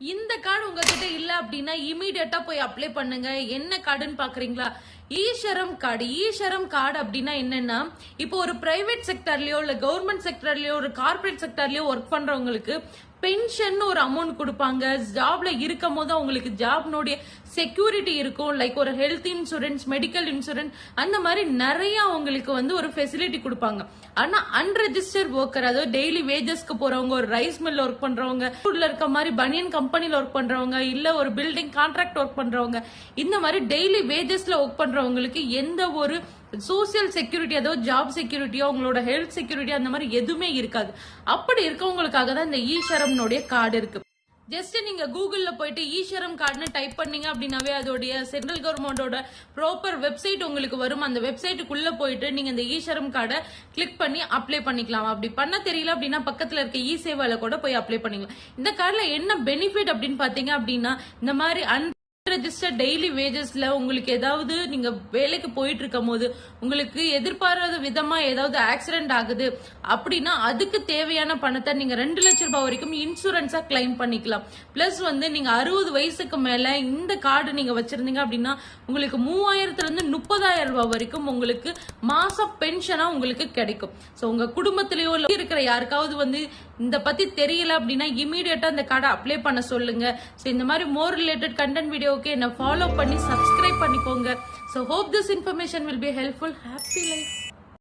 இந்த கார்டு உங்ககிட்ட இல்ல அப்படின்னா இமீடியட்டா போய் அப்ளை பண்ணுங்க. என்ன கார்டுன்னு பாக்குறீங்களா? ஈஸ்வரம் கார்டு ஈஸ்வரம் கார்டு அப்படின்னா என்னன்னா இப்போ ஒரு பிரைவேட் செக்டர்லயோ இல்ல கவர்மெண்ட் செக்டர்லயோ ஒரு கார்ப்பரேட் செக்டர்லயோ ஒர்க் பண்றவங்களுக்கு பென்ஷன் ஒரு அமௌண்ட் கொடுப்பாங்க. ஜாப்ல இருக்கும் போது அவங்களுக்கு ஜாப்னுடைய செக்யூரிட்டி இருக்கும். லைக் ஒரு ஹெல்த் இன்சூரன்ஸ் மெடிக்கல் இன்சூரன்ஸ் அந்த மாதிரி நிறைய அவங்களுக்கு வந்து ஒரு ஃபெசிலிட்டி கொடுப்பாங்க. ஆனா அன்ரெஜிஸ்டர்ட் ஒர்க்கர் அதாவது டெய்லி வேஜஸ்க்கு போறவங்க ஒரு ரைஸ் மில் ஒர்க் பண்றவங்க ஊர்ல இருக்க மாதிரி பனியன் கம்பெனில ஒர்க் பண்றவங்க இல்ல ஒரு பில்டிங் கான்ட்ராக்ட் ஒர்க் பண்றவங்க இந்த மாதிரி டெய்லி வேஜஸ்ல ஒர்க் பண்றவங்களுக்கு எந்த ஒரு சோசியல் செக்யூரிட்டி அதாவது ஜாப் செக்யூரிட்டியோ அவங்களோட ஹெல்த் செக்யூரிட்டி அந்த மாதிரி எதுவுமே இருக்காது. அப்படி இருக்கவங்களுக்காக தான் இந்த ஈஸ்வரம்னுடைய கார்டு இருக்கு. ஜஸ்ட் நீங்க கூகுள்ல போயிட்டு ஈஸ்வரம் கார்டுன்னு டைப் பண்ணீங்க அப்படின்னாவே அதோடைய சென்ட்ரல் கவர்மெண்டோட ப்ராப்பர் வெப்சைட் உங்களுக்கு வரும். அந்த வெப்சைட்டுக்குள்ள போயிட்டு நீங்க இந்த ஈஸ்வரம் கார்டை கிளிக் பண்ணி அப்ளை பண்ணிக்கலாம். அப்படி பண்ண தெரியல அப்படின்னா பக்கத்துல இருக்க இ சேவால கூட போய் அப்ளை பண்ணிக்கலாம். இந்த கார்டுல என்ன பெனிஃபிட் அப்படின்னு பார்த்தீங்க அப்படின்னா இந்த மாதிரி அன் ரெஜிஸ்டர் டெய்லி வேஜஸ்ல உங்களுக்கு ஏதாவது நீங்க வேலைக்கு போயிட்டு இருக்கும் போது உங்களுக்கு எதிர்பாராத விதமா ஏதாவது ஆக்சிடென்ட் ஆகுது அப்படின்னா அதுக்கு தேவையான பணத்தை நீங்க ரெண்டு லட்சம் ரூபாய் வரைக்கும் இன்சூரன்ஸா கிளைம் பண்ணிக்கலாம். பிளஸ் வந்து நீங்க அறுபது வயசுக்கு மேல இந்த கார்டு நீங்க வச்சிருந்தீங்க அப்படின்னா உங்களுக்கு மூவாயிரத்துல இருந்து முப்பதாயிரம் ரூபாய் வரைக்கும் உங்களுக்கு மாச பென்ஷனா உங்களுக்கு கிடைக்கும். சோ உங்க குடும்பத்திலேயோ இருக்கிற யாருக்காவது வந்து இந்த பத்தி தெரியல அப்படின்னா இமீடியட்டா இந்த கார்டை அப்ளை பண்ண சொல்லுங்க. ஸோ இந்த மாதிரி மோர் ரிலேட்டட் கண்டென்ட் வீடியோக்கு என்ன ஃபாலோ பண்ணி சப்ஸ்கிரைப் பண்ணிக்கோங்க. So hope this information will be helpful happy life